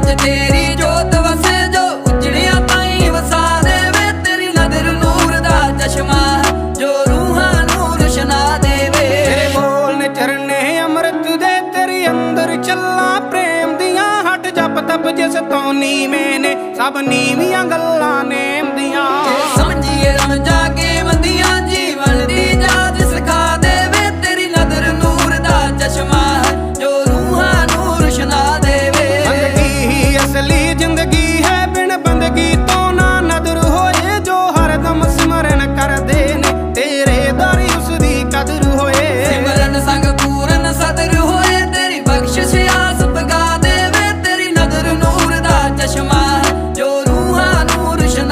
ਵਿੱਚ ਤੇਰੀ ਜੋਤ ਵਸੇ ਜੋ ਉਜੜਿਆ ਤਾਈ ਵਸਾ ਦੇਵੇ ਤੇਰੀ ਨਦਰ ਨੂਰ ਦਾ ਚਸ਼ਮਾ ਜੋ ਰੂਹਾਂ ਨੂੰ ਰੁਸ਼ਨਾ ਦੇਵੇ। ਤੇਰੇ ਬੋਲ ਨੇ ਚਰਨੇ ਅੰਮ੍ਰਿਤ ਦੇ, ਤੇਰੀ ਅੰਦਰ ਚੱਲਾਂ ਪ੍ਰੇਮ ਦੀਆਂ ਹਟ, ਜਪ ਤਪ ਜਿਸ ਤੋਂ ਨੀਵੇਂ ਨੇ, ਸਭ ਨੀਵੀਆਂ ਗੱਲਾਂ